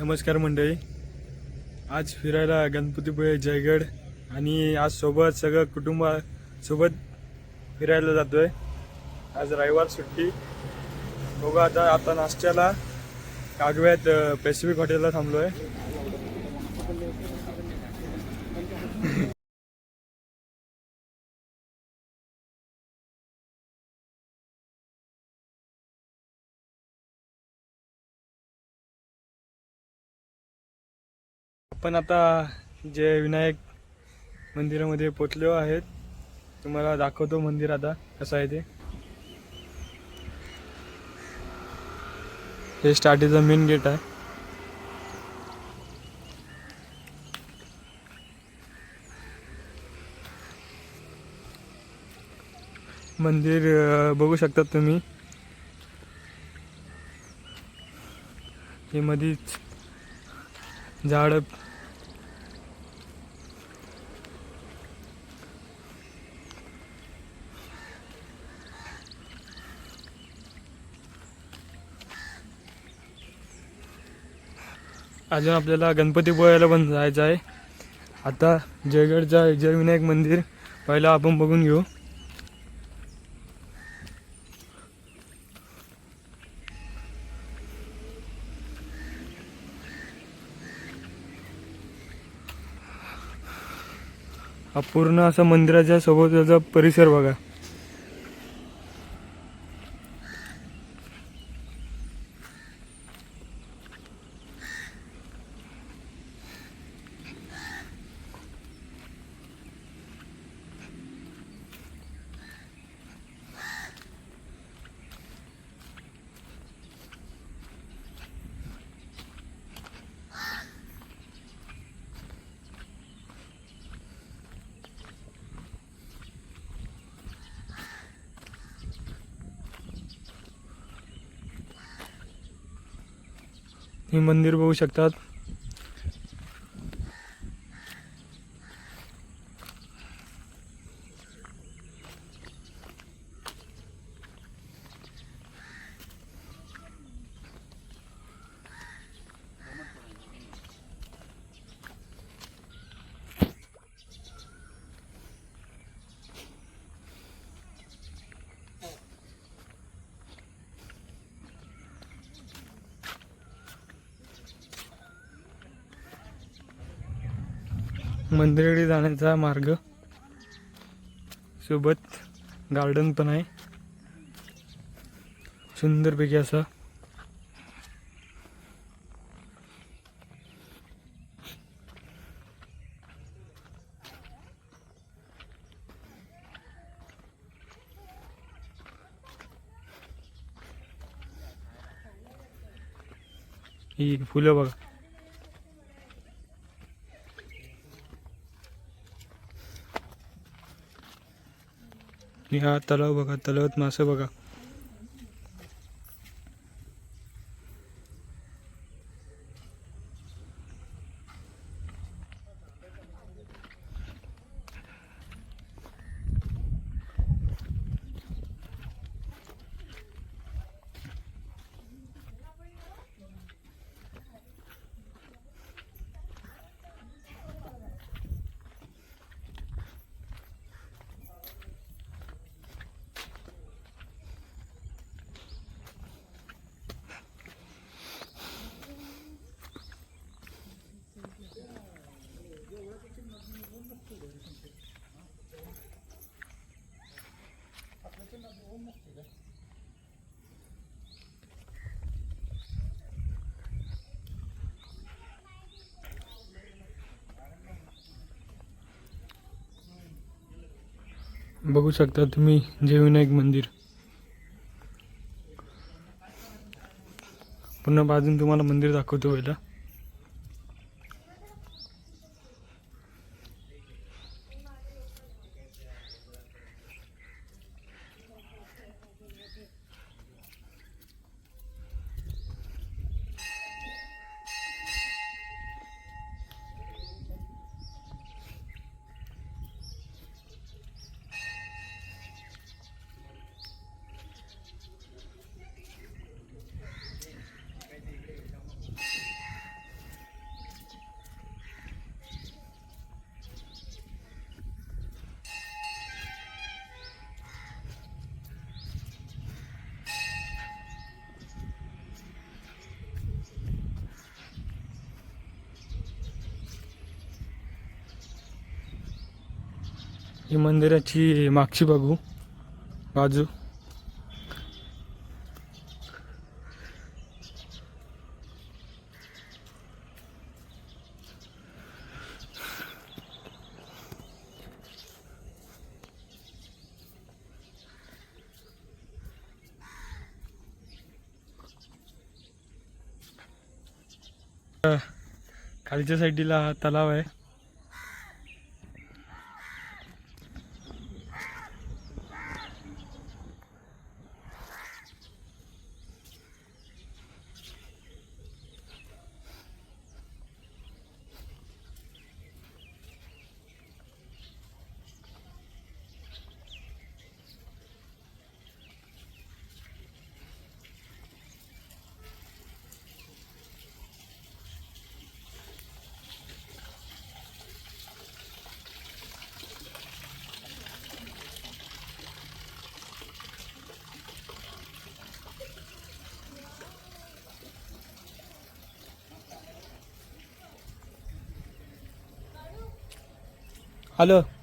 नमस्कार मंडळी. आज फिरायला गणपतीपुळे जयगड आणि आज सोबत सगळं कुटुंबासोबत फिरायला फिरायला जातोय. आज रविवार सुट्टी. बघू आता आता नाश्त्याला कागव्यात पॅसिफिक हॉटेलला थांबलोय. आपण आता जे विनायक मंदिरामध्ये पोचलो आहेत तुम्हाला दाखवतो मंदिर आता कसं आहे ते. हे स्टार्टीचं मेन गेट आहे. मंदिर बघू शकतात तुम्ही. हे मधीच झाड अजून आपल्याला गणपतीपुळ्याला पण जायचं आहे. आता जयगडचा जयविनायक मंदिर पहिला आपण बघून घेऊ. हा पूर्ण असा मंदिराच्या सोबतचा परिसर बघा. हे मंदिर बघू शकतात. मंदिराकडे जाण्याचा मार्ग. सोबत गार्डन पण आहे. सुंदरपैकी असा. ही फुलं बघा. आणि हा तलाव बघा तलावात मासे बघा. बघू शकता तुम्ही जयविनायक मंदिर. पुन्हा बाजून तुम्हाला मंदिर दाखवतो पहिला. ही मंदिराची मागची बघू बाजू. खालच्या साईडला हा तलाव आहे. Hello.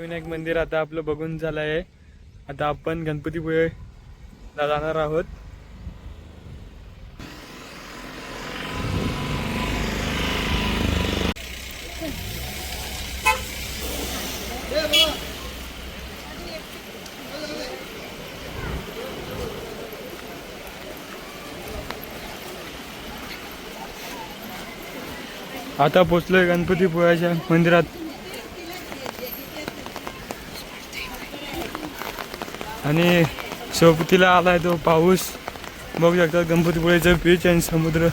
विनायक मंदिर आता आपलं बघून झालं आहे आता आपण गणपतीपुळे जाणार आहोत. आता पोचलोय गणपतीपुळ्याच्या मंदिरात. आणि सोबतीला आहे तो पाऊस. बघू शकतात गणपतीपुळेचं बीच आणि समुद्र.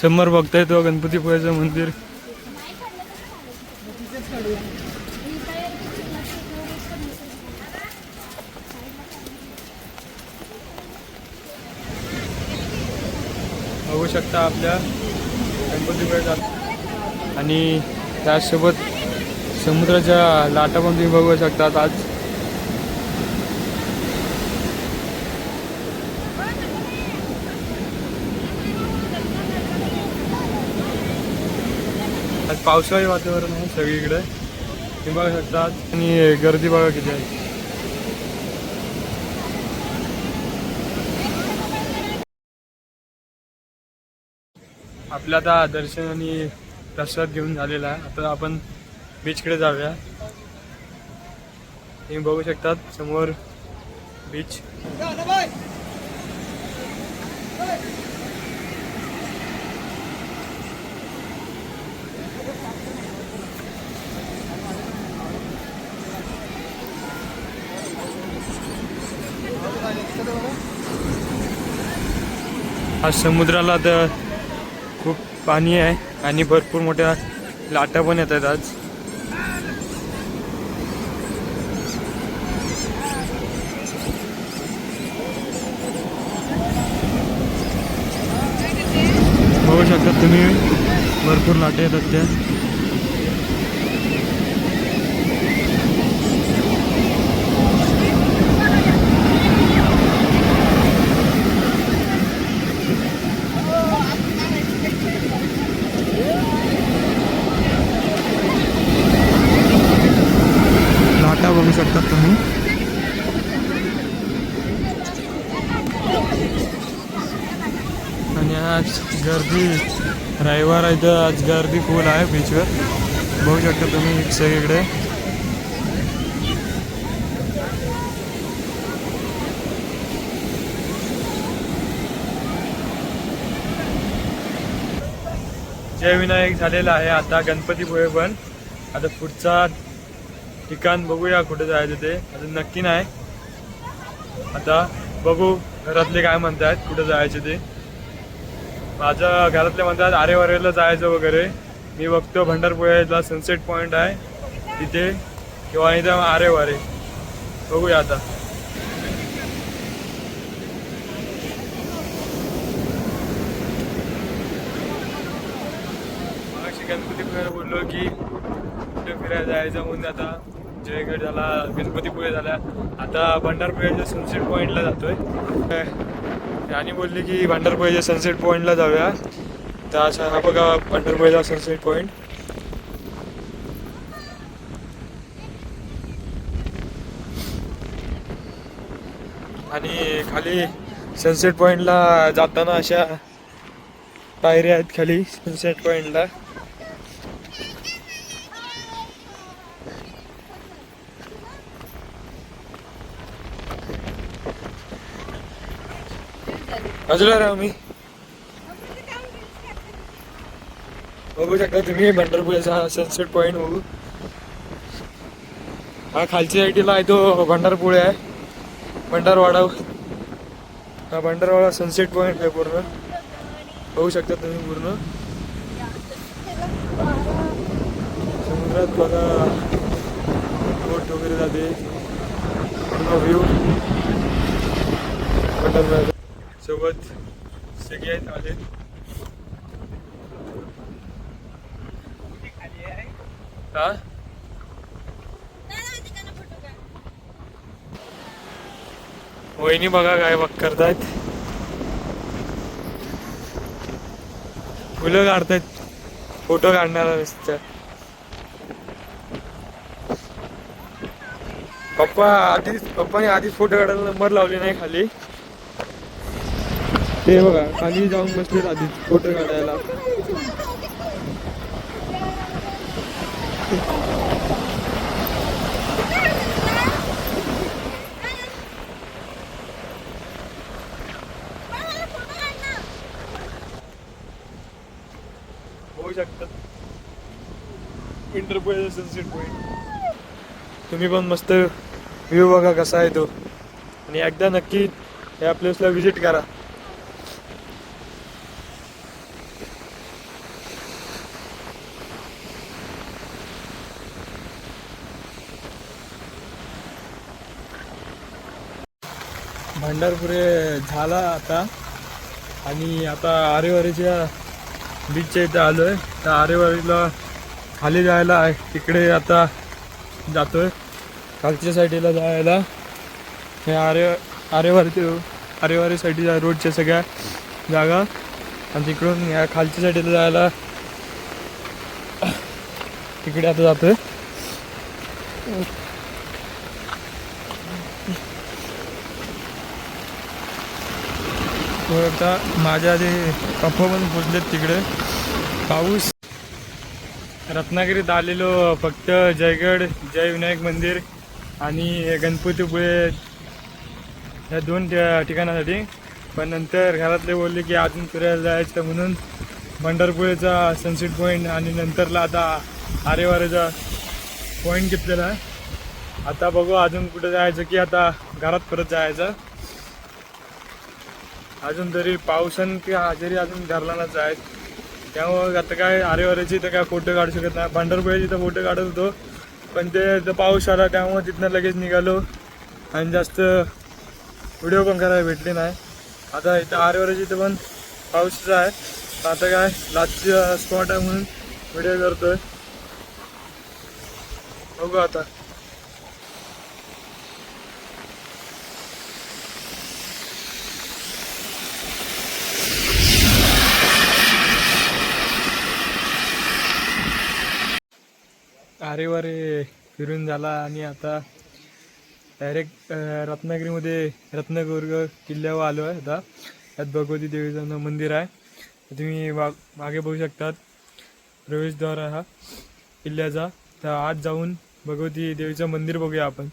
समोर बघताय तो गणपतीपुळेचं मंदिर. बघू शकता आपल्या गणपतीपुळ्याचा आणि त्यासोबत समुद्राच्या लाटा पण तुम्ही बघू शकतात आज. पावसाळी वातावरण आहे सगळीकडे. तुम्ही बघू शकतात. आणि गर्दी बघा किती आहे. आपलं आता दर्शन आणि प्रसाद घेऊन झालेला आहे. आता आपण बीचकडे जाऊया. तुम्ही बघू शकतात समोर बीच आज समुद्राला तर खूप पाणी आहे आणि भरपूर मोठ्या लाटा पण येत आहेत आज तुम्ही भरपूर लाटे येतात त्या लाटा बघू शकतात तुम्ही आणि आज गर्दी रविवार आहे तर आज गर्दी फुल आहे बीचवर बघू शकता तुम्ही सगळीकडे. जय विनायक झालेला आहे आता गणपतीपुळे पण. आता पुढचा ठिकाण बघूया कुठे जायचं ते. अजून नक्की नाही. आता बघू घरातले काय म्हणतात कुठे जायचे ते. माझ्या घरातले म्हणतात आरे वारेला जायचं वगैरे. मी बघतो भंडारपुळ्याला सनसेट पॉईंट आहे. तिथे किंवा इथं आरे वारे बघूया आता. मगाशी गणपतीपुळ्याला बोललो की कुठे फिरायला जायचं म्हणून आता जयगड झाला गणपतीपुळे झाला. आता भंडारपुळ्याच्या सनसेट पॉईंटला जातोय. आणि बोलली की भंडारपुळ्याच्या सनसेट पॉईंटला जाऊया. तर असा हा बघा भंडारपुळ्याचा सनसेट पॉईंट आणि खाली सनसेट पॉईंटला जाताना अशा पायऱ्या आहेत खाली सनसेट पॉईंटला बाजूला राहू मी. बघू शकता तुम्ही भंडारपुळ्याचा सनसेट पॉईंट बघू. हा खालच्या साईडला आहे तो भंडारपुळे आहे. भंडारवाडा हा भंडारवाडा सनसेट पॉईंट आहे पूर्ण. बघू शकता तुम्ही पूर्ण. समुद्रात बघा. बोट वगैरे जाते. पूर्ण व्ह्यू भंडारवाडा सोबत सगळे आहेत आले. हा? वहिनी बघा काय बघ करतायत. फुलं काढतायत. फोटो काढणार नुसतं पप्पा आधीच पप्पाने आधीच फोटो काढायला नंबर लावले नाही खाली. ते बघा खाली जाऊन बसले आधीच फोटो काढायला. होऊ शकतात इंटरपोल सनसेट पॉईंट तुम्ही पण मस्त व्ह्यू बघा कसा आहे तो. आणि एकदा नक्की या प्लेसला व्हिजिट करा. भंडारपुरे झाला आता. आणि आता आरेवारीच्या बीचच्या इथं आलो आहे त्या आरेवारीला खाली जायला आहे. तिकडे आता जातोय. खालच्या साईडला जायला. हे आरे आरेवारी आरेवारीसाठी साईडच्या रोडच्या सगळ्या जागा. आणि तिकडून या खालच्या साईडला जायला तिकडे आता जातोय. तो आता माझ्या आधी पप्पा पण पोचलेत तिकडे. पाऊस. रत्नागिरीत आलेलो फक्त जयगड जय विनायक मंदिर आणि गणपतीपुळे या दोन ठिकाणासाठी. पण नंतर घरातले बोलले की अजून फिरायला जायचं म्हणून भंडारपुळेचा सनसेट पॉईंट आणि नंतरला आता आरेवारेचा पॉईंट घेतलेला आहे. आता बघू अजून कुठं जायचं की आता घरात परत जायचं. अजून तरी पावसान की हजेरी अजून धरलाच आहेत त्यामुळं आता काय आरेवाऱ्याची तर काय फोटो काढू शकत नाही. पंढरपुराची तर फोटो काढत होतो पण ते इथं पाऊस आला त्यामुळं तिथनं लगेच निघालो. आणि जास्त व्हिडिओ पण करायला भेटले नाही. आता इथं आरेवाऱ्याची तर पण पाऊसच आहे. आता काय लास्टचा स्पॉट आहे म्हणून व्हिडिओ करतोय. बघू आता. अरेवारे फिरून झाला आणि आता डायरेक्ट रत्नागिरीमध्ये रत्नदुर्ग किल्ल्यावर आलो आहे आता. त्यात भगवती देवीचं मंदिर आहे. तुम्ही वा मागे बघू शकतात. प्रवेशद्वार हा किल्ल्याचा. तर आत जाऊन भगवती देवीचं मंदिर बघूया आपण.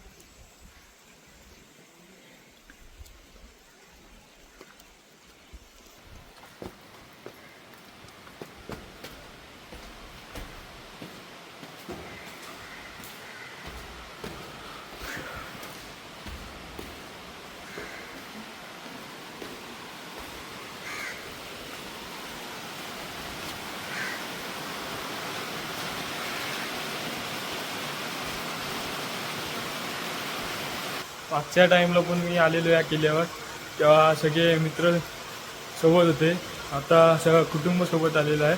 मागच्या टाईमला पण मी आलेलो या किल्ल्यावर. तेव्हा सगळे मित्र सोबत होते. आता सगळं कुटुंब सोबत आलेलं आहे.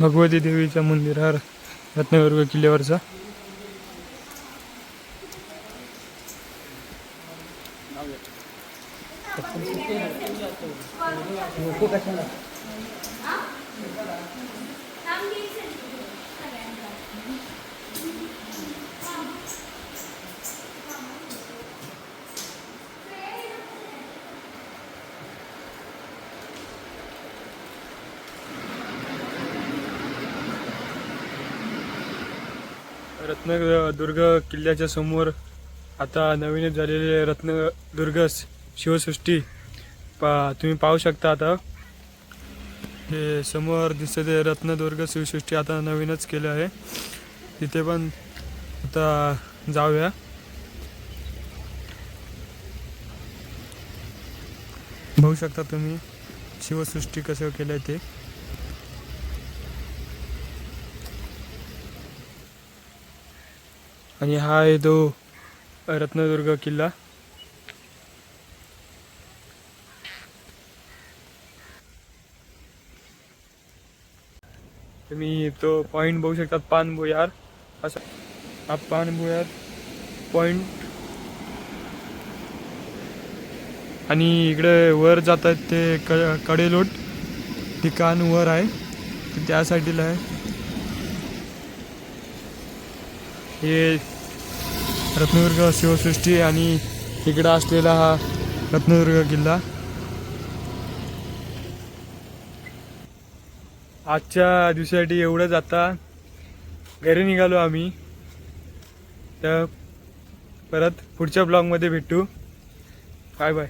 भगवती देवीचं मंदिर हा रत्नगर्ग किल्ल्यावरचा. रत्नदुर्ग किल्ल्याच्या समोर आता नवीनच झालेले रत्नदुर्ग शिवसृष्टी. पा तुम्ही पाहू शकता आता. हे समोर दिसत आहे रत्नदुर्ग शिवसृष्टी आता नवीनच केलं आहे. तिथे पण आता जाऊया. बघू शकता तुम्ही शिवसृष्टी कसं केलं आहे ते. आणि हा आहे तो रत्नदुर्ग किल्ला. तुम्ही तो पॉइंट बघू शकता पान भुयार असा. हा पान भुयार पॉइंट आणि इकडे वर जातात ते क कडेलोट. ठिकाण वर आहे. ते त्या साईडला आहे. हे रत्नदुर्ग शिवसृष्टी आणि इकडं असलेला हा रत्नदुर्ग किल्ला. आजच्या दिवसासाठी एवढंच आता. घरी निघालो आम्ही. तर परत पुढच्या ब्लॉगमध्ये भेटू. Bye bye.